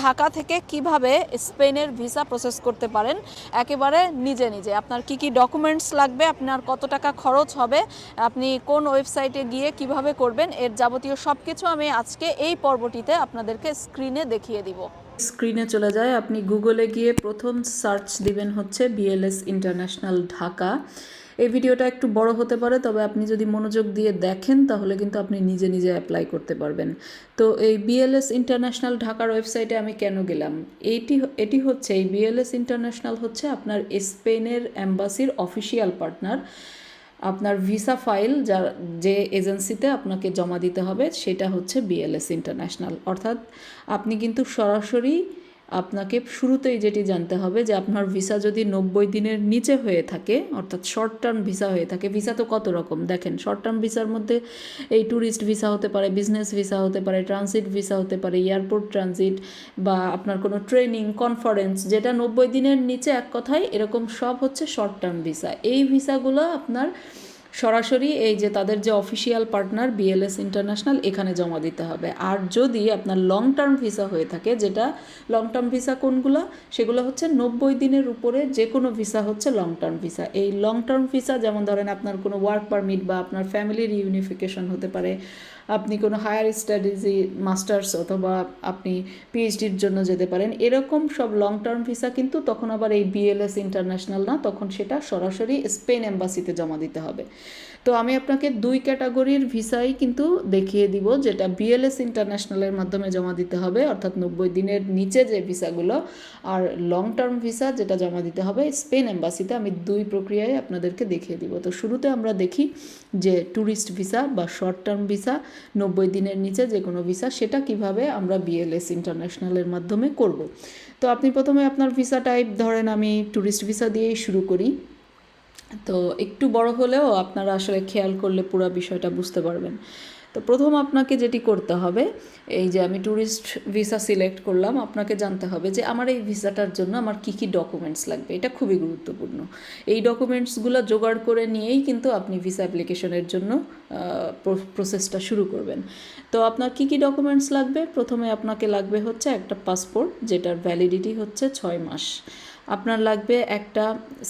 ঢাকা থেকে কীভাবে স্পেনের ভিসা প্রসেস করতে পারেন? একেবারে নিজে নিজে। আপনার কি কি ডকুমেন্টস লাগবে? আপনার কত টাকা খরচ হবে? আপনি কোন ওয়েবসাইটে গিয়ে কীভাবে করবেন? এর যাবতীয় সব কিছু আমি আজকে এই পর্বটিতে আপনাদেরকে স্ক্রিনে দেখিয়ে দিব। স্ক্রিনে চলে যায়, আপনি গুগলে গিয়ে প্রথম সার্চ দিবেন হচ্ছে বিএলএস ইন্টারন্যাশনাল ঢাকা এই ভিডিওটা একটু বড় হতে পারে, তবে আপনি যদি মনোযোগ দিয়ে দেখেন, তাহলে কিন্তু আপনি নিজে নিজে অ্যাপ্লাই করতে পারবেন। তো এই বিএলএস ইন্টারন্যাশনাল ঢাকার ওয়েবসাইটে আমি কেন গেলাম? এইটি এটি হচ্ছে, এই বিএলএস ইন্টারন্যাশনাল হচ্ছে আপনার স্পেনের অ্যাম্বাসির অফিসিয়াল পার্টনার আপনার ভিসা ফাইল যা, যে এজেন্সিতে আপনাকে জমা দিতে হবে, সেটা হচ্ছে বিএলএস ইন্টারন্যাশনাল অর্থাৎ আপনি কিন্তু সরাসরি আপনাকে শুরুতেই যেটি জানতে হবে যে আপনার ভিসা যদি নব্বই দিনের নিচে হয়ে থাকে, অর্থাৎ শর্ট টার্ম ভিসা হয়ে থাকে, ভিসা তো কত রকম? দেখেন শর্ট টার্ম ভিসার মধ্যে এই ট্যুরিস্ট ভিসা হতে পারে বিজনেস ভিসা হতে পারে ট্রানজিট ভিসা হতে পারে এয়ারপোর্ট ট্রানজিট বা আপনার কোনো ট্রেনিং কনফারেন্স যেটা নব্বই দিনের নিচে এক কথায় এরকম সব হচ্ছে শর্ট টার্ম ভিসা। এই ভিসাগুলো আপনার সরাসরি এই যে তাদের যে অফিসিয়াল পার্টনার বিএলএস ইন্টারন্যাশনাল এখানে জমা দিতে হবে। আর যদি আপনার লং টার্ম ভিসা হয়ে থাকে, যেটা লং টার্ম ভিসা কোনগুলো? সেগুলো হচ্ছে নব্বই দিনের উপরে যে কোনো ভিসা হচ্ছে লং টার্ম ভিসা এই লং টার্ম ভিসা যেমন ধরেন আপনার কোনো ওয়ার্ক পারমিট বা আপনার ফ্যামিলির ইউনিফিকেশন হতে পারে আপনি কোনো হায়ার স্টাডিজে মাস্টার্স অথবা আপনি পিএইচডির জন্য যেতে পারেন, এরকম সব লং টার্ম ভিসা কিন্তু তখন আবার এই বিএলএস ইন্টারন্যাশনাল না, তখন সেটা সরাসরি স্পেন এম্বাসিতে জমা দিতে হবে। তো আমি আপনাকে দুই ক্যাটাগরির ভিসাই কিন্তু দেখিয়ে দিব, যেটা বিএলএস ইন্টারন্যাশনালের মাধ্যমে জমা দিতে হবে, অর্থাৎ নব্বই দিনের নিচে যে ভিসাগুলো আর লং টার্ম ভিসা যেটা জমা দিতে হবে স্পেন এম্বাসিতে আমি দুই প্রক্রিয়ায় আপনাদেরকে দেখিয়ে দিব। তো শুরুতে আমরা দেখি যে ট্যুরিস্ট ভিসা বা শর্ট টার্ম ভিসা নব্বই দিনের নিচে যে কোনো ভিসা সেটা কীভাবে আমরা বিএলএস ইন্টারন্যাশনালের মাধ্যমে করব? তো আপনি প্রথমে আপনার ভিসা টাইপ ধরেন আমি ট্যুরিস্ট ভিসা দিয়েই শুরু করি। তো একটু বড় হলেও আপনারা আসলে খেয়াল করলে পুরো বিষয়টা বুঝতে পারবেন। তো প্রথম আপনাকে যেটি করতে হবে, এই যে আমি ট্যুরিস্ট ভিসা সিলেক্ট করলাম, আপনাকে জানতে হবে যে আমার এই ভিসাটার জন্য আমার কী কী ডকুমেন্টস লাগবে, এটা খুবই গুরুত্বপূর্ণ। এই ডকুমেন্টসগুলো জোগাড় করে নিয়েই কিন্তু আপনি ভিসা অ্যাপ্লিকেশনের জন্য প্রসেসটা শুরু করবেন। তো আপনার কী কী ডকুমেন্টস লাগবে? প্রথমে আপনাকে লাগবে হচ্ছে একটা পাসপোর্ট যেটার ভ্যালিডিটি হচ্ছে ছয় মাস। আপনার লাগবে একটা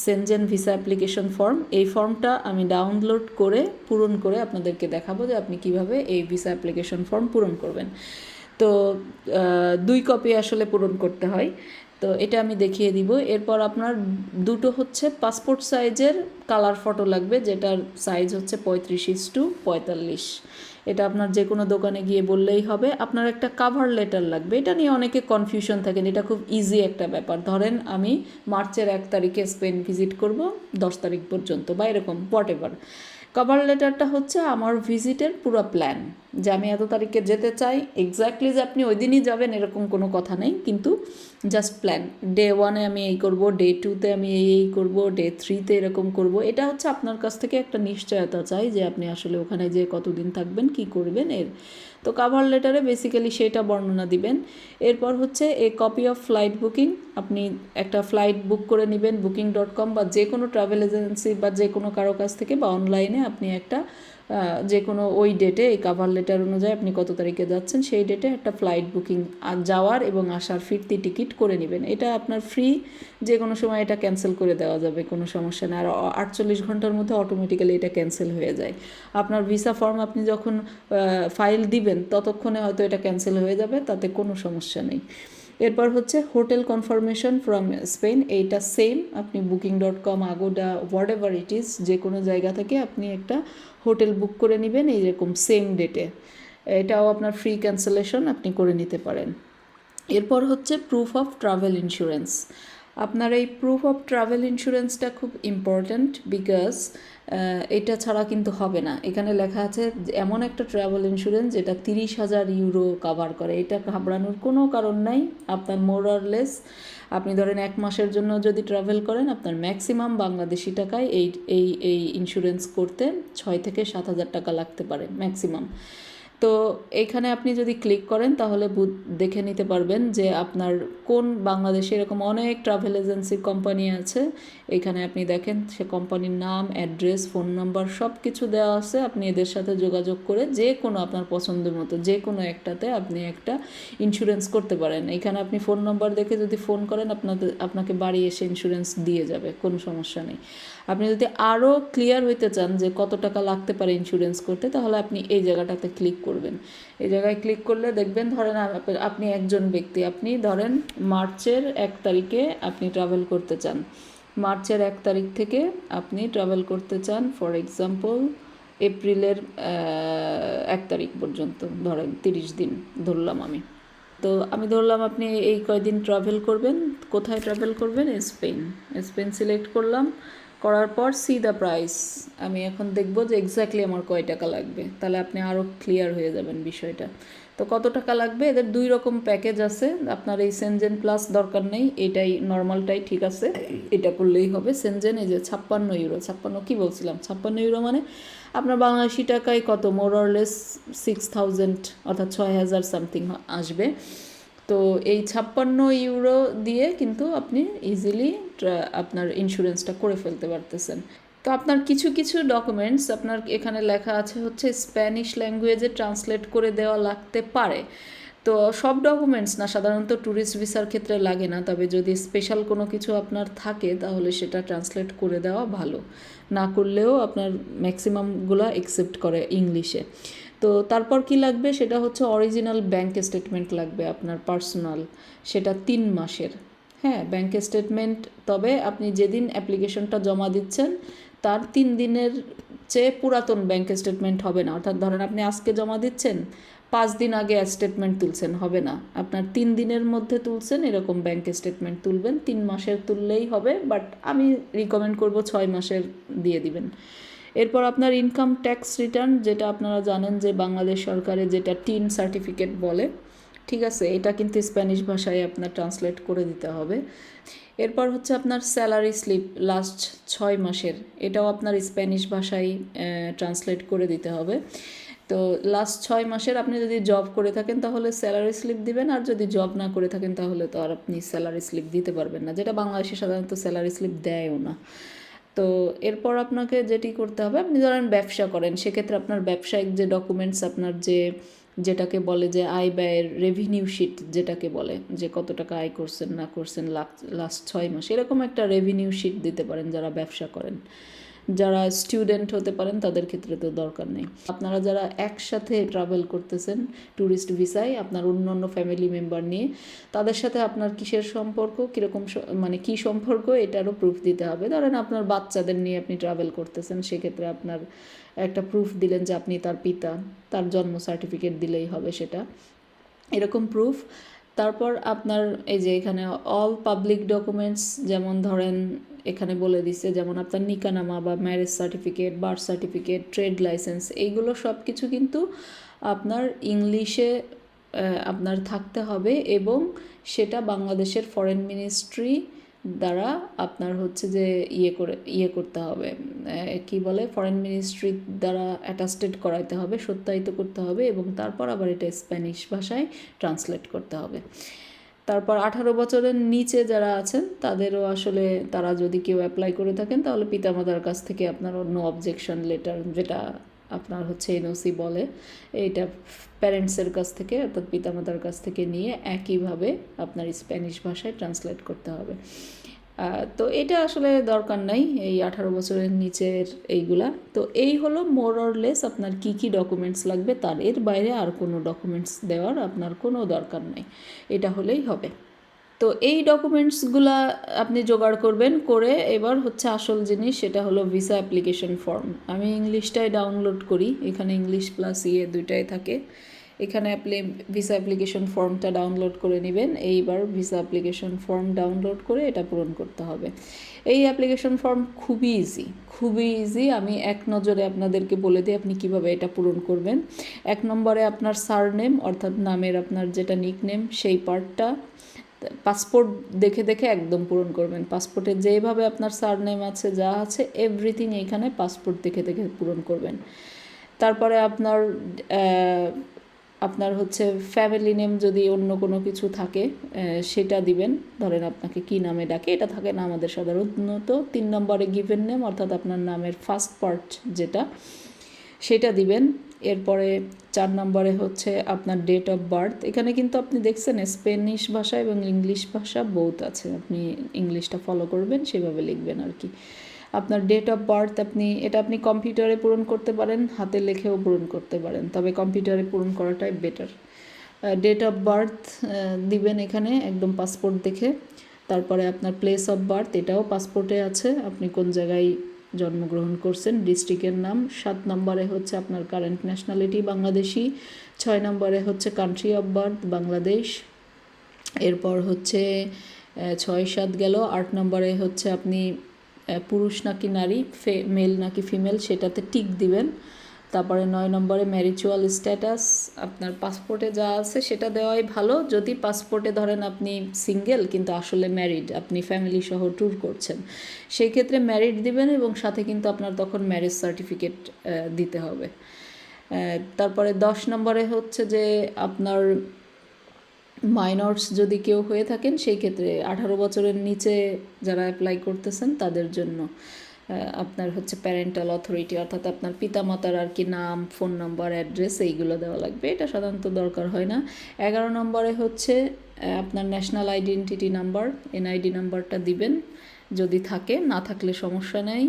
সেনজেন ভিসা অ্যাপ্লিকেশন ফর্ম এই ফর্মটা আমি ডাউনলোড করে, পূরণ করে আপনাদেরকে দেখাবো যে আপনি কীভাবে এই ভিসা অ্যাপ্লিকেশন ফর্ম পূরণ করবেন। তো দুই কপি আসলে পূরণ করতে হয়। তো, এটা আমি দেখিয়ে দিব। এরপর আপনার দুটো হচ্ছে পাসপোর্ট সাইজের কালার ফটো লাগবে, যেটার সাইজ হচ্ছে পঁয়ত্রিশ ইস টু পঁয়তাল্লিশ। এটা আপনার যে কোনো দোকানে গিয়ে বললেই হবে। আপনার একটা কাভার লেটার লাগবে। এটা নিয়ে অনেকে কনফিউশন থাকেন। এটা খুব ইজি একটা ব্যাপার। ধরেন আমি মার্চের এক তারিখে স্পেন ভিজিট করব, দশ তারিখ পর্যন্ত বা এরকম হোয়াট এভার কভার লেটারটা হচ্ছে আমার ভিজিটের পুরো প্ল্যান যে আমি এত তারিখে যেতে চাই এক্স্যাক্টলি যে আপনি ওই দিনই যাবেন, এরকম কোনো কথা নেই, কিন্তু জাস্ট প্ল্যান ডে ওয়ানে আমি এই করব ডে টুতে আমি এই এই করব ডে থ্রিতে এরকম করব। এটা হচ্ছে আপনার কাছ থেকে একটা নিশ্চয়তা চাই যে আপনি আসলে ওখানে যে কতদিন থাকবেন, কি করবেন, এর তো কাভার লেটারে বেসিক্যালি সেটা বর্ণনা দিবেন। এরপর হচ্ছে a copy of flight booking আপনি একটা ফ্লাইট বুক করে নেবেন বুকিং ডট কম বা যে কোনো ট্রাভেল এজেন্সি বা যে কোনো কারও কাছ থেকে বা অনলাইনে আপনি একটা যে কোনো ওই ডেটে এই কাভার লেটার অনুযায়ী আপনি কত তারিখে যাচ্ছেন, সেই ডেটে একটা ফ্লাইট বুকিং যাওয়ার এবং আসার ফিরতি টিকিট করে নেবেন। এটা আপনার ফ্রি যে কোনো সময় এটা ক্যান্সেল করে দেওয়া যাবে, কোনো সমস্যা নেই। আর আটচল্লিশ ঘণ্টার মধ্যে অটোমেটিক্যালি এটা ক্যান্সেল হয়ে যায়। আপনার ভিসা ফর্ম আপনি যখন ফাইল দিবেন, ততক্ষণে হয়তো এটা ক্যান্সেল হয়ে যাবে, তাতে কোনো সমস্যা নেই। এরপর হচ্ছে হোটেল কনফার্মেশন ফ্রম স্পেন, এইটা সেম আপনি booking dot com Agoda whatever it is যে কোনো জায়গা থেকে আপনি একটা হোটেল বুক করে নেবেন, এইরকম সেম ডেটে এটাও আপনার ফ্রি ক্যান্সেলেশন আপনি করে নিতে পারেন। এরপর হচ্ছে প্রুফ অফ ট্রাভেল ইন্স্যুরেন্স আপনার এই প্রুফ অফ ট্রাভেল ইন্স্যুরেন্সটা খুব ইম্পর্ট্যান্ট বিকজ এটা ছাড়া কিন্তু হবে না। এখানে লেখা আছে এমন একটা ট্রাভেল ইন্স্যুরেন্স যেটা তিরিশ হাজার ইউরো কাভার করে। এটা ঘাবড়ানোর কোনো কারণ নাই। আপনার মোরারলেস আপনি ধরেন এক মাসের জন্য যদি ট্রাভেল করেন, আপনার ম্যাক্সিমাম বাংলাদেশি টাকায় এই এই এই ইন্স্যুরেন্স করতে ছয় থেকে সাত হাজার টাকা লাগতে পারে ম্যাক্সিমাম তো এখানে আপনি যদি ক্লিক করেন, তাহলে দেখে নিতে পারবেন যে আপনার কোন বাংলাদেশে এরকম অনেক ট্রাভেল এজেন্সি কোম্পানি আছে এখানে আপনি দেখেন, সে কোম্পানির নাম অ্যাড্রেস ফোন নাম্বার সব কিছু দেওয়া আছে। আপনি এদের সাথে যোগাযোগ করে যে কোনো আপনার পছন্দের মতো, যে কোনো একটাতে আপনি একটা ইন্স্যুরেন্স করতে পারেন। এখানে আপনি ফোন নাম্বার দেখে যদি ফোন করেন, আপনাদের, আপনাকে বাড়ি এসে ইন্স্যুরেন্স দিয়ে যাবে, কোনো সমস্যা নেই। আপনি যদি আরও ক্লিয়ার হইতে চান যে কত টাকা লাগতে পারে ইন্স্যুরেন্স করতে, তাহলে আপনি এই জায়গাটাতে ক্লিক করবেন। এই জায়গায় ক্লিক করলে দেখবেন, ধরেন আপনি একজন ব্যক্তি, আপনি ধরেন মার্চের এক তারিখে আপনি ট্রাভেল করতে চান। মার্চের এক তারিখ থেকে আপনি ট্রাভেল করতে চান ফর এক্সাম্পল এপ্রিলের এক তারিখ পর্যন্ত, ধরেন তিরিশ দিন ধরলাম আমি। তো আমি ধরলাম আপনি এই কয়দিন ট্রাভেল করবেন, কোথায় ট্রাভেল করবেন? স্পেন স্পেন সিলেক্ট করলাম, করার পর সি দ্য প্রাইস আমি এখন দেখব যে এক্স্যাক্টলি আমার কয় টাকা লাগবে। তাহলে আপনি আরও ক্লিয়ার হয়ে যাবেন বিষয়টা। তো কত টাকা লাগবে? এদের দুই রকম প্যাকেজ আছে। আপনার এই সেনজেন প্লাস দরকার নেই, এটাই নর্মালটাই ঠিক আছে। এটা করলেই হবে। সেনজেন এই যে ছাপ্পান্ন ইউরো ছাপ্পান্ন কী বলছিলাম? ছাপ্পান্ন ইউরো মানে আপনার বাংলাদেশি টাকায় কত? মোরলেস সিক্স থাউজেন্ড অর্থাৎ ছয় হাজার সামথিং আসবে। তো এই ছাপ্পান্ন ইউরো দিয়ে কিন্তু আপনি ইজিলি আপনার ইন্স্যুরেন্সটা করে ফেলতে পারতেছেন। তো আপনার কিছু কিছু ডকুমেন্টস আপনার এখানে লেখা আছে হচ্ছে স্প্যানিশ ল্যাঙ্গুয়েজে ট্রান্সলেট করে দেওয়া লাগতে পারে। তো সব ডকুমেন্টস না, সাধারণত ট্যুরিস্ট ভিসার ক্ষেত্রে লাগে না, তবে যদি স্পেশাল কোনো কিছু আপনার থাকে, তাহলে সেটা ট্রান্সলেট করে দেওয়া ভালো। না করলেও আপনার ম্যাক্সিমামগুলো অ্যাকসেপ্ট করে ইংলিশে তো তারপর কি লাগবে? সেটা হচ্ছে অরিজিনাল ব্যাংক স্টেটমেন্ট লাগবে আপনার পার্সোনাল সেটা তিন মাসের। হ্যাঁ ব্যাংক স্টেটমেন্ট তবে আপনি যেদিন অ্যাপ্লিকেশনটা জমা দিচ্ছেন তার তিন দিনের চেয়ে পুরাতন ব্যাংক স্টেটমেন্ট হবে না। অর্থাৎ ধরেন আপনি আজকে জমা দিচ্ছেন, পাঁচ দিন আগে স্টেটমেন্ট তুলছেন, হবে না। আপনার তিন দিনের মধ্যে তুলছেন, এরকম ব্যাংক স্টেটমেন্ট তুলবেন। তিন মাসের তুললেই হবে বাট আমি রিকমেন্ড করব ছয় মাসের দিয়ে দিবেন। এরপর আপনার ইনকাম ট্যাক্স রিটার্ন যেটা আপনারা জানেন যে বাংলাদেশ সরকারের যেটা টিন সার্টিফিকেট বলে, ঠিক আছে? এটা কিন্তু স্প্যানিশ ভাষায় আপনার ট্রান্সলেট করে দিতে হবে। এরপর হচ্ছে আপনার স্যালারি স্লিপ লাস্ট ছয় মাসের। এটাও আপনার স্প্যানিশ ভাষায় ট্রান্সলেট করে দিতে হবে। তো লাস্ট ছয় মাসের আপনি যদি জব করে থাকেন তাহলে স্যালারি স্লিপ দিবেন, আর যদি জব না করে থাকেন তাহলে তো আর আপনি স্যালারি স্লিপ দিতে পারবেন না, যেটা বাংলাদেশে সাধারণত স্যালারি স্লিপ দেয়ও না। তো এরপর আপনাকে যেটি করতে হবে, আপনি ধরেন ব্যবসা করেন, সেক্ষেত্রে আপনার ব্যবসায়িক যে ডকুমেন্টস আপনার যে যেটাকে বলে যে আয় ব্যয়ের রেভিনিউ শিট যেটাকে বলে, যে কত টাকা আয় করছেন, না করছেন লাস্ট ছয় মাস, এরকম একটা রেভিনিউ শিট দিতে পারেন যারা ব্যবসা করেন। যারা স্টুডেন্ট হতে পারেন, তাদের ক্ষেত্রে তো দরকার নেই। আপনারা যারা একসাথে ট্রাভেল করতেছেন ট্যুরিস্ট ভিসায় আপনার অন্য অন্য ফ্যামিলি মেম্বার নিয়ে, তাদের সাথে আপনার কিসের সম্পর্ক, কীরকম মানে কী সম্পর্ক, এটারও প্রুফ দিতে হবে। ধরেন আপনার বাচ্চাদের নিয়ে আপনি ট্রাভেল করতেছেন, সেক্ষেত্রে আপনার একটা প্রুফ দিলেন যে আপনি তার পিতা, তার জন্ম সার্টিফিকেট দিলেই হবে সেটা। এরকম প্রুফ তারপর আপনার এই যে এখানে অল পাবলিক ডকুমেন্টস যেমন ধরেন এখানে বলে দিছে, যেমন আপনার নিকানামা বা marriage certificate birth certificate trade licence এইগুলো সব কিছু কিন্তু আপনার ইংলিশে আপনার থাকতে হবে এবং সেটা বাংলাদেশের ফরেন মিনিস্ট্রি দ্বারা আপনার হচ্ছে যে ইয়ে করে ইয়ে করতে হবে। কি বলে? ফরেন মিনিস্ট্রি দ্বারা অ্যাটাস্টেড করাইতে হবে, সত্যায়িত করতে হবে এবং তারপর আবার এটা স্প্যানিশ ভাষায় ট্রান্সলেট করতে হবে। তারপর আঠারো বছরের নিচে যারা আছেন, তাদেরও আসলে তারা যদি কেউ অ্যাপ্লাই করে থাকেন, তাহলে পিতামাতার কাছ থেকে আপনার নো অবজেকশন লেটার যেটা আপনার হচ্ছে এনওসি বলে, এইটা প্যারেন্টসের কাছ থেকে অর্থাৎ পিতামাতার কাছ থেকে নিয়ে একইভাবে আপনার স্প্যানিশ ভাষায় ট্রান্সলেট করতে হবে। তো এটা আসলে দরকার নাই এই আঠারো বছরের নিচের এইগুলা। তো এই হলো মোর অর লেস আপনার কি কি ডকুমেন্টস লাগবে, তার এর বাইরে আর কোনো ডকুমেন্টস দেওয়ার আপনার কোনো দরকার নাই। এটা হলেই হবে। তো এই ডকুমেন্টসগুলা আপনি জোগাড় করবেন করে এবার হচ্ছে আসল জিনিস সেটা হলো ভিসা অ্যাপ্লিকেশন ফর্ম আমি ইংলিশটাই ডাউনলোড করি, এখানে ইংলিশ প্লাস ইয়ে দুইটাই থাকে। এখানে আপনি ভিসা অ্যাপ্লিকেশন ফর্মটা ডাউনলোড করে নেবেন, এইবার ভিসা অ্যাপ্লিকেশন ফর্ম ডাউনলোড করে এটা পূরণ করতে হবে। এই অ্যাপ্লিকেশন ফর্ম খুবই ইজি খুবই ইজি আমি এক নজরে আপনাদেরকে বলে দিই আপনি কীভাবে এটা পূরণ করবেন। এক নম্বরে আপনার সারনেম অর্থাৎ নামের আপনার যেটা নিকনেম সেই পার্টটা পাসপোর্ট দেখে দেখে একদম পূরণ করবেন। পাসপোর্টে যেভাবে আপনার সারনেম আছে, যা আছে এভরিথিং এইখানে পাসপোর্ট দেখে দেখে পূরণ করবেন। তারপরে আপনার আপনার হচ্ছে ফ্যামিলি নেম যদি অন্য কোনো কিছু থাকে সেটা দিবেন। ধরেন আপনাকে কি নামে ডাকে, এটা থাকে না আমাদের সাধারণত। তিন নম্বরে গিভেন নেম অর্থাৎ আপনার নামের ফার্স্ট পার্ট যেটা, সেটা দিবেন। এরপরে চার নম্বরে হচ্ছে আপনার ডেট অফ বার্থ এখানে কিন্তু আপনি দেখছেন স্পেনিশ ভাষা এবং ইংলিশ ভাষা বোথ আছে। আপনি ইংলিশটা ফলো করবেন, সেভাবে লিখবেন আর কি। আপনার ডেট অফ বার্থ আপনি, এটা আপনি কম্পিউটারে পূরণ করতে পারেন, হাতে লেখেও পূরণ করতে পারেন। তবে কম্পিউটারে পূরণ করাটাই বেটার ডেট অফ বার্থ দিবেন এখানে একদম পাসপোর্ট দেখে। তারপরে আপনার প্লেস অফ বার্থ এটাও পাসপোর্টে আছে। আপনি কোন জায়গায় জন্মগ্রহণ করছেন। ডিস্ট্রিক্টের নাম সাত নম্বরে হচ্ছে আপনার কারেন্ট ন্যাশনালিটি বাংলাদেশি, ছয় নম্বরে হচ্ছে কান্ট্রি অফ বার্থ বাংলাদেশ, এরপর হচ্ছে ছয় সাত গেল, আট নম্বরে হচ্ছে আপনি পুরুষ নাকি নারী, ফে মেল নাকি ফিমেল সেটাতে টিক দিবেন। তারপরে নয় নম্বরে ম্যারিচুয়াল স্ট্যাটাস আপনার পাসপোর্টে যা আছে সেটা দেওয়াই ভালো। যদি পাসপোর্টে ধরেন আপনি সিঙ্গেল কিন্তু আসলে ম্যারিড আপনি ফ্যামিলি সহ ট্যুর করছেন, সেই ক্ষেত্রে ম্যারিড দিবেন এবং সাথে কিন্তু আপনার তখন ম্যারেজ সার্টিফিকেট দিতে হবে। তারপরে দশ নম্বরে হচ্ছে যে আপনার মাইনর্স যদি কেউ হয়ে থাকেন, সেই ক্ষেত্রে আঠারো বছরের নিচে যারা অ্যাপ্লাই করতেছেন, তাদের জন্য আপনার হচ্ছে প্যারেন্টাল অথরিটি অর্থাৎ আপনার পিতামাতার আর কি নাম ফোন নম্বর অ্যাড্রেস এইগুলো দেওয়া লাগবে। এটা সাধারণত দরকার হয় না। এগারো নম্বরে হচ্ছে আপনার ন্যাশনাল আইডেন্টিটি নাম্বার এনআইডি নাম্বারটা দিবেন। যদি থাকে, না থাকলে সমস্যা নেই।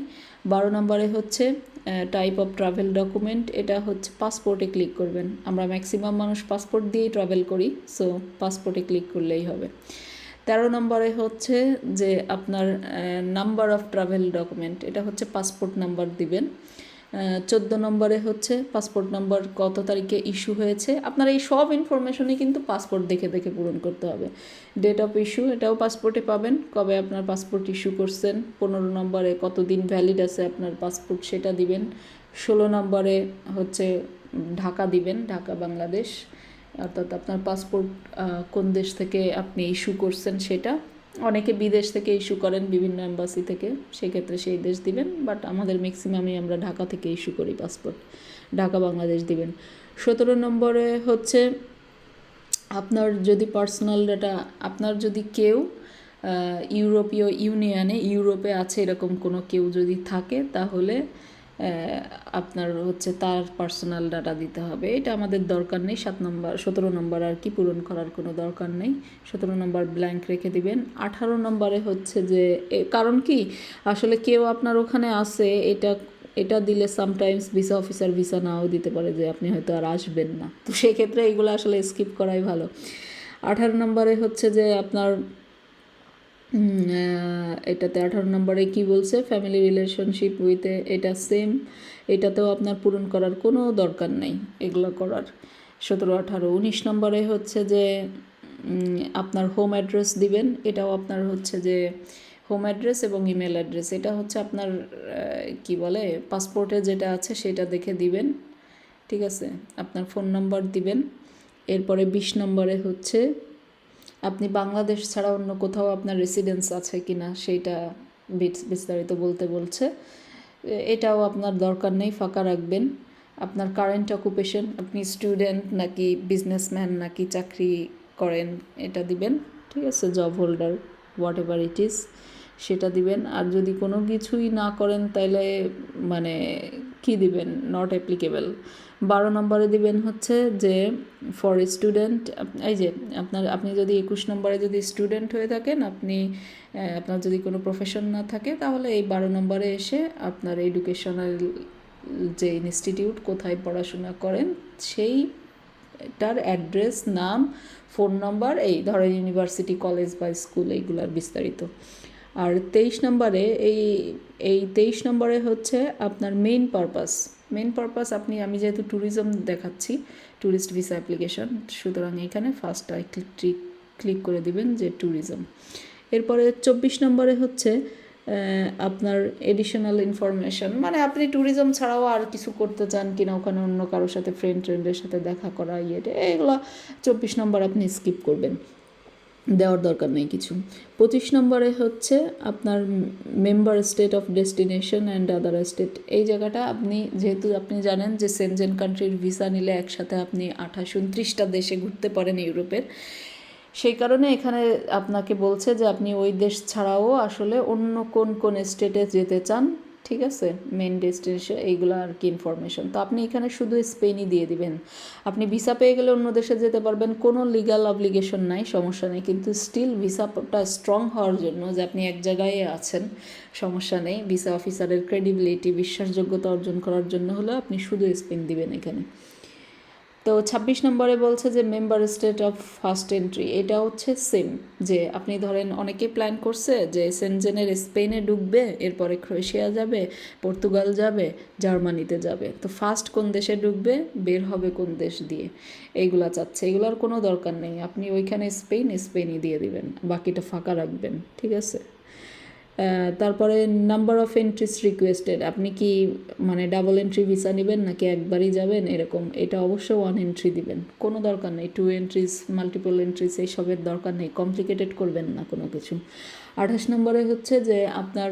বারো নম্বরে হচ্ছে টাইপ অফ ট্রাভেল ডকুমেন্ট এটা হচ্ছে পাসপোর্টে ক্লিক করবেন। আমরা ম্যাক্সিমাম মানুষ পাসপোর্ট দিয়েই ট্রাভেল করি সো পাসপোর্টে ক্লিক করলেই হবে। তেরো নম্বরে হচ্ছে যে আপনার নাম্বার অফ ট্রাভেল ডকুমেন্ট এটা হচ্ছে পাসপোর্ট নাম্বার দিবেন। চোদ্দ নম্বরে হচ্ছে পাসপোর্ট নাম্বার কত তারিখে ইস্যু হয়েছে। আপনার এই সব ইনফরমেশনই কিন্তু পাসপোর্ট দেখে দেখে পূরণ করতে হবে। ডেট অফ ইস্যু এটাও পাসপোর্টে পাবেন। কবে আপনার পাসপোর্ট ইস্যু করছেন, পনেরো নম্বরে কতদিন ভ্যালিড আছে আপনার পাসপোর্ট সেটা দিবেন। ষোলো নম্বরে হচ্ছে ঢাকা দিবেন, ঢাকা, বাংলাদেশ। অর্থাৎ আপনার পাসপোর্ট কোন দেশ থেকে আপনি ইস্যু করছেন সেটা। অনেকে বিদেশ থেকে ইস্যু করেন, বিভিন্ন এম্বাসি থেকে। সেক্ষেত্রে সেই দেশ দিবেন বাট আমাদের ম্যাক্সিমামই আমরা ঢাকা থেকে ইস্যু করি পাসপোর্ট ঢাকা, বাংলাদেশ দিবেন। সতেরো নম্বরে হচ্ছে, আপনার যদি পার্সোনাল ডাটা আপনার যদি কেউ ইউরোপীয় ইউনিয়নে, ইউরোপে আছে এরকম কোনো কেউ যদি থাকে, তাহলে আপনার হচ্ছে তার পার্সোনাল ডাটা দিতে হবে। এটা আমাদের দরকার নেই। সাত নম্বর, সতেরো নম্বর আর কি পূরণ করার কোনো দরকার নেই। সতেরো নম্বর ব্ল্যাঙ্ক রেখে দিবেন। আঠারো নম্বরে হচ্ছে যে কারণ কি? আসলে কেউ আপনার ওখানে আছে এটা এটা দিলে সামটাইমস ভিসা অফিসার ভিসা নাও দিতে পারে যে আপনি হয়তো আর আসবেন না। তো সেক্ষেত্রে এগুলো আসলে স্কিপ করাই ভালো। আঠারো নম্বরে হচ্ছে যে আপনার এটাতে আঠারো নম্বরে কি বলছে? ফ্যামিলি রিলেশনশিপ উইথ এটা সেম এটাতেও আপনার পূরণ করার কোনো দরকার নেই এগুলো করার। সতেরো, আঠারো, উনিশ নম্বরে হচ্ছে যে আপনার হোম অ্যাড্রেস দিবেন। এটাও আপনার হচ্ছে যে হোম অ্যাড্রেস এবং ইমেল অ্যাড্রেস এটা হচ্ছে আপনার কি বলে পাসপোর্টে যেটা আছে সেটা দেখে দিবেন। ঠিক আছে? আপনার ফোন নাম্বার দিবেন। এরপরে বিশ নম্বরে হচ্ছে আপনি বাংলাদেশ ছাড়া অন্য কোথাও আপনার রেসিডেন্স আছে কি না সেইটা বিস্তারিত বলতে বলছে। এটাও আপনার দরকার নেই, ফাঁকা রাখবেন। আপনার কারেন্ট অকুপেশন আপনি স্টুডেন্ট নাকি বিজনেসম্যান নাকি চাকরি করেন, এটা দিবেন। ঠিক আছে job holder whatever it is সেটা দিবেন। আর যদি কোনো কিছুই না করেন তাহলে মানে কি দিবেন? নট অ্যাপ্লিকেবল বারো নম্বরে দিবেন হচ্ছে যে ফর স্টুডেন্ট এই যে, আপনার, আপনি যদি একুশ নম্বরে যদি স্টুডেন্ট হয়ে থাকেন, আপনি আপনার যদি কোনো প্রফেশন না থাকে, তাহলে এই বারো নম্বরে এসে আপনার এডুকেশনাল যে ইনস্টিটিউট কোথায় পড়াশোনা করেন সেই তার অ্যাড্রেস নাম ফোন নম্বর এই ধরেন ইউনিভার্সিটি কলেজ বা স্কুল এইগুলার বিস্তারিত। আর তেইশ নম্বরে, এই এই তেইশ নম্বরে হচ্ছে আপনার মেইন পারপাস মেইন পারপাস আপনি, আমি যেহেতু ট্যুরিজম দেখাচ্ছি ট্যুরিস্ট ভিসা অ্যাপ্লিকেশন সুতরাং এখানে ফার্স্ট আই ক্লিক ক্লিক করে দিবেন যে ট্যুরিজম এরপরে চব্বিশ নম্বরে হচ্ছে আপনার এডিশনাল ইনফরমেশন মানে আপনি ট্যুরিজম ছাড়াও আর কিছু করতে চান কিনা, ওখানে অন্য কারোর সাথে ফ্রেন্ড ট্রেন্ডের সাথে দেখা করা ইয়েটা এগুলো চব্বিশ নম্বর আপনি স্কিপ করবেন। দেওয়ার দরকার নেই কিছু। পঁচিশ নম্বরে হচ্ছে আপনার member state of destination and other state এই জায়গাটা আপনি যেহেতু আপনি জানেন যে সেনজেন কান্ট্রির ভিসা নিলে একসাথে আপনি আঠাশ উনত্রিশটা দেশে ঘুরতে পারেন ইউরোপের। সেই কারণে এখানে আপনাকে বলছে যে আপনি ওই দেশ ছাড়াও আসলে অন্য কোন কোন স্টেটে যেতে চান ঠিক আছে? মেন ডেস্টিনেশন এইগুলো আর কি ইনফরমেশন তো আপনি এখানে শুধু স্পেনই দিয়ে দিবেন। আপনি ভিসা পেয়ে গেলে অন্য দেশে যেতে পারবেন। কোনো লিগাল অবলিগেশন নাই, সমস্যা নেই। কিন্তু স্টিল ভিসাটা স্ট্রং হওয়ার জন্য যে আপনি এক জায়গায় আছেন, সমস্যা নেই। ভিসা অফিসারের ক্রেডিবিলিটি বিশ্বাসযোগ্যতা অর্জন করার জন্য হলে আপনি শুধু স্পেন দিবেন এখানে। তো ছাব্বিশ নম্বরে বলছে যে member state of first entry এটা হচ্ছে সেম যে আপনি ধরেন অনেকে প্ল্যান করছে যে সেনজেনের স্পেনে ঢুকবে এরপরে ক্রোয়েশিয়া যাবে পর্তুগাল যাবে জার্মানিতে যাবে। তো ফার্স্ট কোন দেশে ঢুকবে বের হবে কোন দেশ দিয়ে? এইগুলা চাচ্ছে। এগুলোর কোনো দরকার নেই। আপনি ওইখানে স্পেন স্পেনই দিয়ে দিবেন। বাকিটা ফাঁকা রাখবেন। ঠিক আছে? তারপরে নাম্বার অফ এন্ট্রিস রিকোয়েস্টেড আপনি কি মানে ডাবল এন্ট্রি ভিসা নেবেন নাকি একবারই যাবেন? এরকম, এটা অবশ্য ওয়ান এন্ট্রি দিবেন। কোনো দরকার নেই টু এন্ট্রিস মাল্টিপল এন্ট্রিস এইসবের দরকার নেই কমপ্লিকেটেড করবেন না কোনো কিছু। আঠাশ নম্বরে হচ্ছে যে আপনার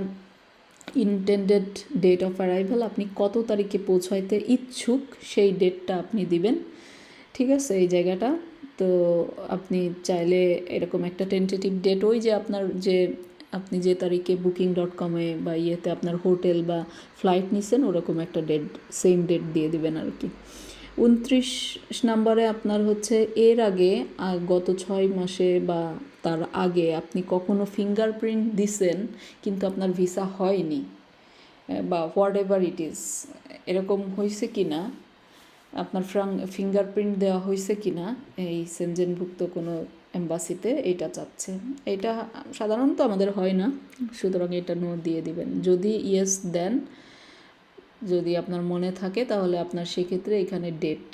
ইনটেন্ডেড ডেট অফ অ্যারাইভাল আপনি কত তারিখে পৌঁছাইতে ইচ্ছুক সেই ডেটটা আপনি দিবেন। ঠিক আছে, এই জায়গাটা। তো আপনি চাইলে এরকম একটা টেন্টেটিভ ডেট ওই যে আপনার যে আপনি যে তারিখে বুকিং ডট কমে বা ইয়েতে আপনার হোটেল বা ফ্লাইট নিছেন, ওরকম একটা ডেট সেম ডেট দিয়ে দিবেন আর কি। উনত্রিশ নম্বরে আপনার হচ্ছে এর আগে গত ছয় মাসে বা তার আগে আপনি কখনো ফিঙ্গারপ্রিন্ট দিছেন, কিন্তু আপনার ভিসা হয়নি বা হোয়াট এভার ইট ইজ এরকম হয়েছে কি না আপনার ফিঙ্গারপ্রিন্ট দেওয়া হয়েছে কি না এই সেনজেনভুক্ত কোনো এম্বাসিতে এটা চাচ্ছে। এটা সাধারণত আমাদের হয় না। সুতরাং এটা নো দিয়ে দিবেন। যদি ইয়েস দেন যদি আপনার মনে থাকে তাহলে আপনার সেক্ষেত্রে এখানে ডেট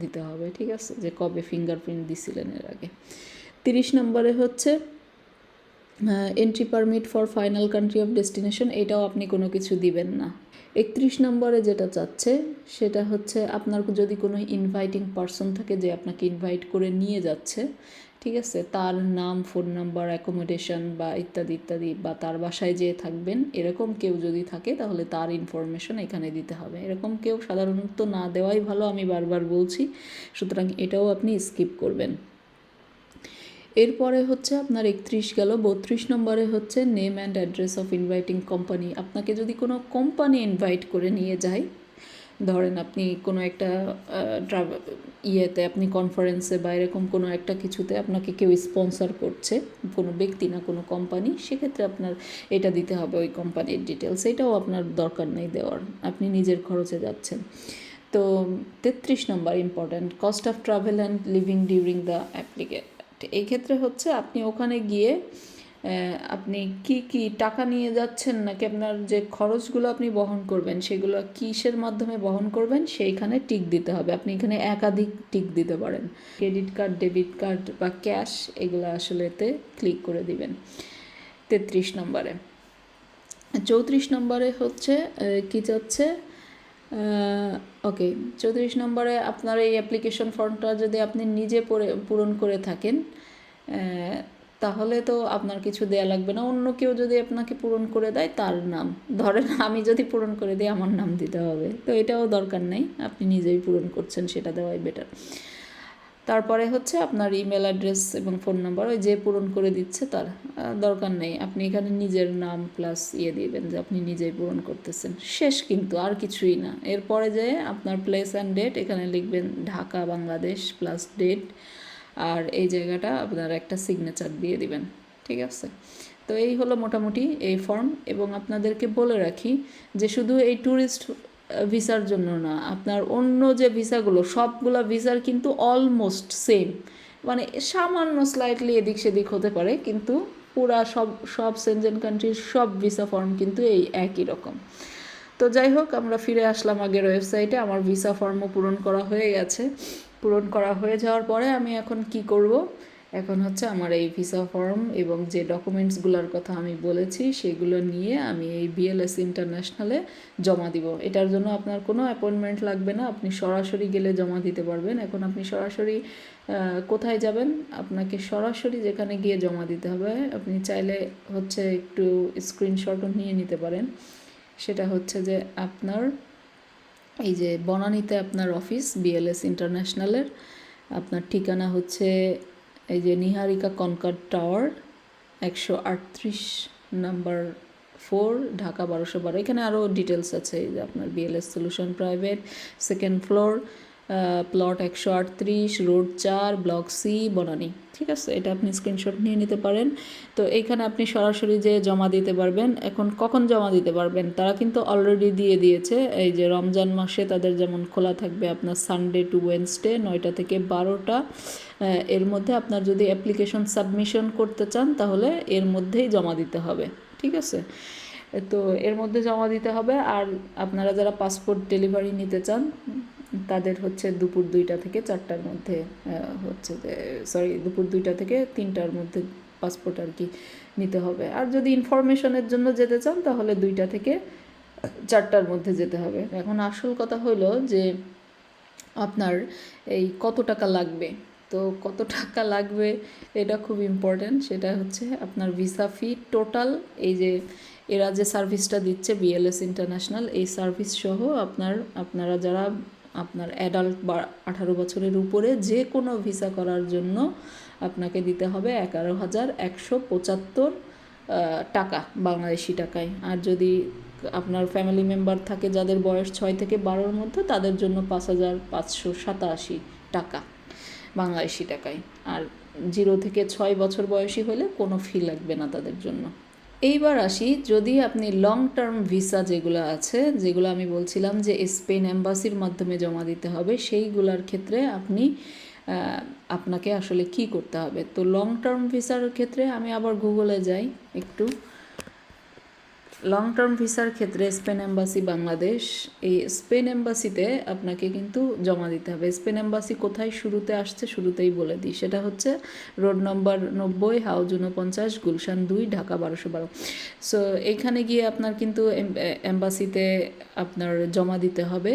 দিতে হবে, ঠিক আছে? যে কবে ফিঙ্গারপ্রিন্ট দিছিলেন এর আগে। তিরিশ নম্বরে হচ্ছে entry permit for final country of destination এটাও আপনি কোনো কিছু দিবেন না। একত্রিশ নম্বরে যেটা চাচ্ছে, সেটা হচ্ছে আপনার যদি কোনো ইনভাইটিং পারসন থাকে যে আপনাকে ইনভাইট করে নিয়ে যাচ্ছে, ঠিক আছে? তার নাম ফোন নাম্বার অ্যাকোমোডেশন বা ইত্যাদি ইত্যাদি বা তার বাসায় যেয়ে থাকবেন, এরকম কেউ যদি থাকে তাহলে তার ইনফরমেশন এখানে দিতে হবে। এরকম কেউ সাধারণত না দেওয়াই ভালো, আমি বারবার বলছি। সুতরাং এটাও আপনি স্কিপ করবেন। এরপরে হচ্ছে আপনার একত্রিশ গেল, বত্রিশ নম্বরে হচ্ছে name and address of inviting company আপনাকে যদি কোনো কোম্পানি ইনভাইট করে নিয়ে যায়, ধরেন আপনি কোনো একটা ইয়েতে আপনি কনফারেন্সে বা এরকম কোনো একটা কিছুতে আপনাকে কেউ স্পন্সর করছে, কোনো ব্যক্তি না, কোনো কোম্পানি সেক্ষেত্রে আপনার এটা দিতে হবে ওই কোম্পানির ডিটেলস এটাও আপনার দরকার নেই দেওয়ার, আপনি নিজের খরচে যাচ্ছেন। তো তেত্রিশ নম্বর important cost of travel and living during the applicant এই ক্ষেত্রে হচ্ছে আপনি ওখানে গিয়ে আপনি কি কি টাকা নিয়ে যাচ্ছেন নাকি আপনার যে খরচগুলো আপনি বহন করবেন সেগুলো কিসের মাধ্যমে বহন করবেন সেইখানে টিক দিতে হবে। আপনি এখানে একাধিক টিক দিতে পারেন। ক্রেডিট কার্ড, ডেবিট কার্ড বা ক্যাশ এগুলো আসলেতে ক্লিক করে দিবেন। তেত্রিশ নম্বরে। চৌত্রিশ নম্বরে হচ্ছে কি চাচ্ছে ওকে চৌত্রিশ নম্বরে আপনার এই অ্যাপ্লিকেশন ফর্মটা যদি আপনি নিজে পূরণ করে থাকেন তাহলে তো আপনার কিছু দেয়া লাগবে না। অন্য কেউ যদি আপনাকে পূরণ করে দেয়, তার নাম। ধরেন আমি যদি পূরণ করে দিই, আমার নাম দিতে হবে। তো এটাও দরকার নেই। আপনি নিজেই পূরণ করছেন, সেটা দেওয়াই বেটার তারপরে হচ্ছে আপনার ইমেল অ্যাড্রেস এবং ফোন নাম্বার ওই যে পূরণ করে দিচ্ছে তার দরকার নেই। আপনি এখানে নিজের নাম প্লাস ইয়ে দিবেন যে আপনি নিজেই পূরণ করতেছেন। শেষ কিন্তু আর কিছুই না। এরপরে যে আপনার প্লেস অ্যান্ড ডেট এখানে লিখবেন ঢাকা, বাংলাদেশ প্লাস ডেট আর এই জায়গাটা আপনার একটা সিগনেচার দিয়ে দিবেন। ঠিক আছে? তো এই হলো মোটামুটি এই ফর্ম এবং আপনাদেরকে বলে রাখি যে শুধু এই ট্যুরিস্ট ভিসার জন্য না। আপনার অন্য যে ভিসাগুলো, সবগুলো ভিসার কিন্তু অলমোস্ট সেম মানে সামান্য স্লাইটলি এদিক সেদিক হতে পারে, কিন্তু পুরা সব সব সেনজেন কান্ট্রির সব ভিসা ফর্ম কিন্তু এই একই রকম। তো যাই হোক, আমরা ফিরে আসলাম আগের ওয়েবসাইটে আমার ভিসা ফর্মও পূরণ করা হয়ে গেছে। পূরণ করা হয়ে যাওয়ার পরে আমি এখন কি করব? এখন হচ্ছে আমার এই ভিসা ফর্ম এবং যে ডকুমেন্টসগুলোর কথা আমি বলেছি, সেগুলো নিয়ে আমি এই বিএলএস ইন্টারন্যাশনালে জমা দিব। এটার জন্য আপনার কোনো অ্যাপয়েন্টমেন্ট লাগবে না, আপনি সরাসরি গেলে জমা দিতে পারবেন। এখন আপনি সরাসরি কোথায় যাবেন? আপনাকে সরাসরি যেখানে গিয়ে জমা দিতে হবে, আপনি চাইলে হচ্ছে একটু স্ক্রিনশটও নিয়ে নিতে পারেন। সেটা হচ্ছে যে আপনার, এই যে বনানীতে আপনার অফিস বিএলএস ইন্টারন্যাশনালের আপনার ঠিকানা হচ্ছে এই যে নিহারিকা কনকার টাওয়ার, একশো আটত্রিশ নাম্বার ফোর ঢাকা বারোশো বারো। এখানে আরও ডিটেলস আছে, এই যে আপনার BLS solution private second floor plot একশো আটত্রিশ রোড চার ব্লক সি বনানী। ঠিক আছে? এটা আপনি স্ক্রিনশট নিয়ে নিতে পারেন। তো এইখানে আপনি সরাসরি যে জমা দিতে পারবেন, এখন কখন জমা দিতে পারবেন, তারা কিন্তু অলরেডি দিয়ে দিয়েছে। এই যে রমজান মাসে তাদের যেমন খোলা থাকবে আপনার সানডে টু ওয়েনসডে নয়টা থেকে বারোটা। এর মধ্যে আপনার যদি অ্যাপ্লিকেশন সাবমিশন করতে চান, তাহলে এর মধ্যেই জমা দিতে হবে। ঠিক আছে? তো এর মধ্যে জমা দিতে হবে। আর আপনারা যারা পাসপোর্ট ডেলিভারি নিতে চান তাদের হচ্ছে দুপুর দুইটা থেকে চারটার মধ্যে হচ্ছে যে সরি দুপুর দুইটা থেকে তিনটার মধ্যে পাসপোর্ট আর কি নিতে হবে। আর যদি ইনফরমেশনের জন্য যেতে চান, তাহলে দুইটা থেকে চারটার মধ্যে যেতে হবে। এখন আসল কথা হলো যে, আপনার এই কত টাকা লাগবে? তো কত টাকা লাগবে এটা খুব ইম্পর্ট্যান্ট সেটা হচ্ছে আপনার ভিসা ফি টোটাল এই যে এরা যে সার্ভিসটা দিচ্ছে বিএলএস ইন্টারন্যাশনাল এই সার্ভিস সহ আপনার, আপনারা যারা আপনার অ্যাডাল্ট বা আঠারো বছরের উপরে যে কোনো ভিসা করার জন্য আপনাকে দিতে হবে এগারো হাজার একশো পঁচাত্তর টাকা, বাংলাদেশি টাকায়। আর যদি আপনার ফ্যামিলি মেম্বার থাকে যাদের বয়স ছয় থেকে বারোর মধ্যে, তাদের জন্য পাঁচ হাজার পাঁচশো সাতাশি টাকা বাংলাদেশি টাকায়। আর জিরো থেকে ছয় বছর বয়সী হলে কোনো ফি লাগবে না তাদের জন্য। এইবার আসি, যদি আপনি লং টার্ম ভিসা যেগুলো আছে, যেগুলো আমি বলছিলাম যে স্পেন এম্বাসির মাধ্যমে জমা দিতে হবে, সেইগুলোর ক্ষেত্রে আপনি আপনাকে আসলে কি করতে হবে? তো লং টার্ম ভিসার ক্ষেত্রে আমি আবার গুগলে যাই একটু। লং টার্ম ভিসার ক্ষেত্রে স্পেন এম্বাসি বাংলাদেশ, এই স্পেন এম্বাসিতে আপনাকে কিন্তু জমা দিতে হবে। স্পেন এম্বাসি কোথায় শুরুতে আসছে শুরুতেই বলে দিই। সেটা হচ্ছে রোড নম্বর নব্বই হাউজ উনপঞ্চাশ গুলশান দুই, ঢাকা বারোশো বারো। সো এইখানে গিয়ে আপনার কিন্তু এম্বাসিতে আপনার জমা দিতে হবে।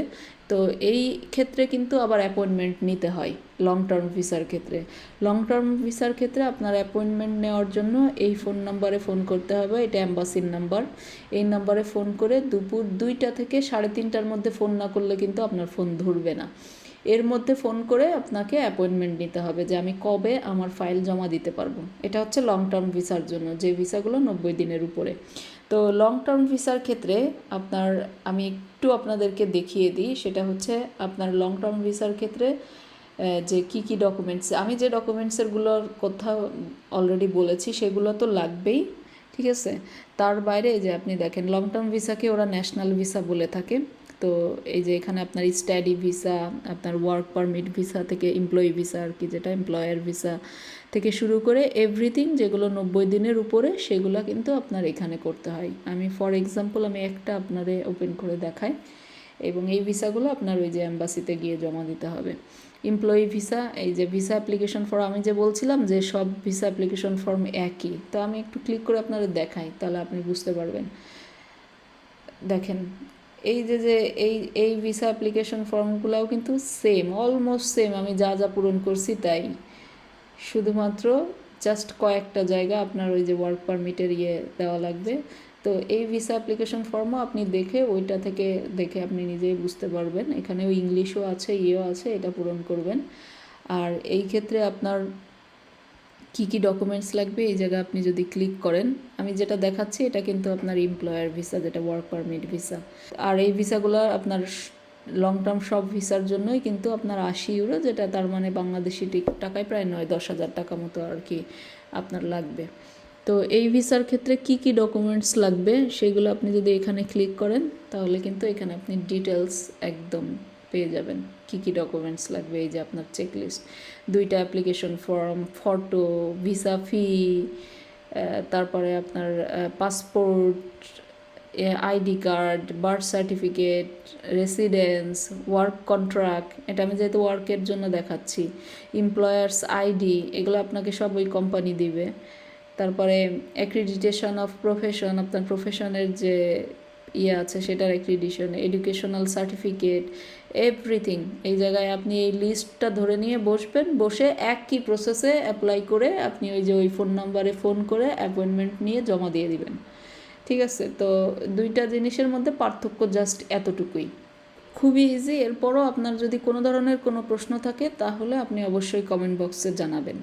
তো এই ক্ষেত্রে কিন্তু আবার অ্যাপয়েন্টমেন্ট নিতে হয়। লং টার্ম ভিসার ক্ষেত্রে। লং টার্ম ভিসার ক্ষেত্রে আপনার অ্যাপয়েন্টমেন্ট নেওয়ার জন্য এই ফোন নাম্বারে ফোন করতে হবে, এটা অ্যাম্বাসির নাম্বার এই নাম্বারে ফোন করে দুপুর দুইটা থেকে সাড়ে তিনটার মধ্যে ফোন না করলে কিন্তু আপনার ফোন ধরবে না। এর মধ্যে ফোন করে আপনাকে অ্যাপয়েন্টমেন্ট নিতে হবে যে আমি কবে আমার ফাইল জমা দিতে পারব। এটা হচ্ছে লং টার্ম ভিসার জন্য, যে ভিসাগুলো নব্বই দিনের উপরে। তো লং টার্ম ভিসার ক্ষেত্রে আপনার, আমি একটু আপনাদেরকে দেখিয়ে দিই, সেটা হচ্ছে আপনার লং টার্ম ভিসার ক্ষেত্রে যে কি কি ডকুমেন্টস আমি যে ডকুমেন্টসেরগুলোর কথা অলরেডি বলেছি, সেগুলো তো লাগবেই, ঠিক আছে? তার বাইরে যে আপনি দেখেন লং টার্ম ভিসাকে ওরা ন্যাশনাল ভিসা বলে থাকে। তো এই যে এখানে আপনার স্টাডি ভিসা আপনার ওয়ার্ক পারমিট ভিসা থেকে এমপ্লয়ি ভিসা আর কি, যেটা এমপ্লয়ার ভিসা থেকে শুরু করে এভরিথিং যেগুলো নব্বই দিনের উপরে, সেগুলো কিন্তু আপনার এখানে করতে হয়। আমি ফর এক্সাম্পল আমি একটা আপনারে ওপেন করে দেখাই, এবং এই ভিসাগুলো আপনার ওই যে অ্যাম্বাসিতে গিয়ে জমা দিতে হবে। এমপ্লয়ি ভিসা এই যে ভিসা অ্যাপ্লিকেশন ফর্ম আমি যে বলছিলাম যে সব ভিসা অ্যাপ্লিকেশন ফর্ম একই। তো আমি একটু ক্লিক করে আপনাদের দেখাই, তাহলে আপনি বুঝতে পারবেন। দেখেন, এই যে যে, এই এই ভিসা অ্যাপ্লিকেশন ফর্মগুলোও কিন্তু সেম অলমোস্ট সেম আমি যা যা পূরণ করছি তাই। শুধুমাত্র জাস্ট কয়েকটা জায়গা আপনার ওই যে ওয়ার্ক পারমিটের ইয়ে দেওয়া লাগবে। তো এই ভিসা অ্যাপ্লিকেশন ফর্মও আপনি দেখে ওইটা থেকে দেখে আপনি নিজেই বুঝতে পারবেন। এখানেও ইংলিশও আছে, ইয়েও আছে, এটা পূরণ করবেন। আর এই ক্ষেত্রে আপনার কি কি ডকুমেন্টস লাগবে এই জায়গায় আপনি যদি ক্লিক করেন, আমি যেটা দেখাচ্ছি এটা কিন্তু আপনার এমপ্লয়ার ভিসা যেটা ওয়ার্ক পারমিট ভিসা আর এই ভিসাগুলো আপনার লং টার্ম সব ভিসার জন্যই কিন্তু আপনার আশি ইউরো যেটা তার মানে বাংলাদেশি টিক- টাকায় প্রায় নয়, দশ হাজার টাকা মতো আর কি আপনার লাগবে। তো এই ভিসার ক্ষেত্রে কি কি ডকুমেন্টস লাগবে সেগুলো আপনি যদি এখানে ক্লিক করেন, তাহলে কিন্তু এখানে আপনি ডিটেলস একদম পেয়ে যাবেন। কি কি ডকুমেন্টস লাগবে, এই যে আপনার চেকলিস্ট দুইটা application form photo visa fee তারপরে আপনার passport ID card birth certificate residence work contract এটা আমি যেহেতু ওয়ার্কের জন্য দেখাচ্ছি এমপ্লয়ার্স আইডি এগুলো আপনাকে সব ওই কোম্পানি দিবে। তারপরে অ্যাক্রিডিটেশন অফ প্রফেশন আপনার প্রফেশনের যে ইয়ে আছে, সেটার অ্যাক্রিডিশন এডুকেশনাল সার্টিফিকেট এভরিথিং এই জায়গায় আপনি এই লিস্টটা ধরে নিয়ে বসবেন, বসে একই প্রসেসে অ্যাপ্লাই করে আপনি ওই যে ওই ফোন নাম্বারে ফোন করে অ্যাপয়েন্টমেন্ট নিয়ে জমা দিয়ে দিবেন। ঠিক আছে? তো দুইটা জিনিসের মধ্যে পার্থক্য জাস্ট এতটুকুই। খুবই ইজি এরপরও আপনার যদি কোনো ধরনের কোনো প্রশ্ন থাকে, তাহলে আপনি অবশ্যই কমেন্ট বক্সে জানাবেন।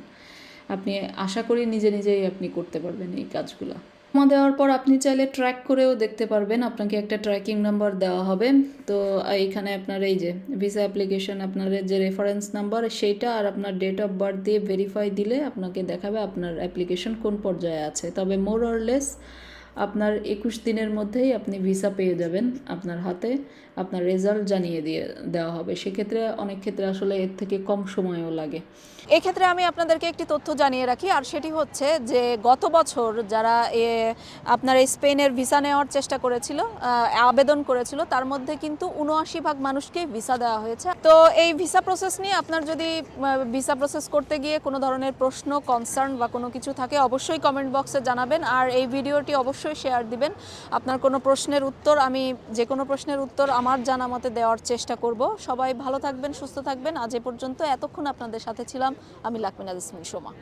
আপনি আশা করি নিজে নিজেই আপনি করতে পারবেন এই কাজগুলো। জমা দেওয়ার পর আপনি চাইলে ট্র্যাক করেও দেখতে পারবেন, আপনাকে একটা ট্র্যাকিং নাম্বার দেওয়া হবে। তো এইখানে আপনার এই যে ভিসা অ্যাপ্লিকেশন আপনার যে রেফারেন্স নাম্বার সেইটা আর আপনার ডেট অফ বার্থ দিয়ে ভেরিফাই দিলে আপনাকে দেখাবে আপনার অ্যাপ্লিকেশন কোন পর্যায়ে আছে। তবে মোর অরলেস আপনার একুশ দিনের মধ্যেই আপনি ভিসা পেয়ে যাবেন আপনার হাতে। আপনার রেজাল্ট জানিয়ে দিয়ে দেওয়া হবে। সেক্ষেত্রে অনেক ক্ষেত্রে আসলে এর থেকে কম সময়ও লাগে। এক্ষেত্রে আমি আপনাদেরকে একটি তথ্য জানিয়ে রাখি, আর সেটি হচ্ছে যে গত বছর যারা আপনার স্পেনের ভিসা নেওয়ার চেষ্টা করেছিল আবেদন করেছিল, তার মধ্যে কিন্তু উনআশি ভাগ মানুষকে ভিসা দেওয়া হয়েছে। তো এই ভিসা প্রসেস নিয়ে আপনার যদি ভিসা প্রসেস করতে গিয়ে কোনো ধরনের প্রশ্ন কনসার্ন বা কোনো কিছু থাকে, অবশ্যই কমেন্ট বক্সে জানাবেন, আর এই ভিডিওটি অবশ্যই শেয়ার দিবেন। আপনার কোনো প্রশ্নের উত্তর, আমি যে কোনো প্রশ্নের উত্তর আমার জানা মতে দেওয়ার চেষ্টা করব। সবাই ভালো থাকবেন, সুস্থ থাকবেন। আজ এ পর্যন্ত এতক্ষণ আপনাদের সাথে ছিলাম। আমি লাকমিনা ইসমিন সোমা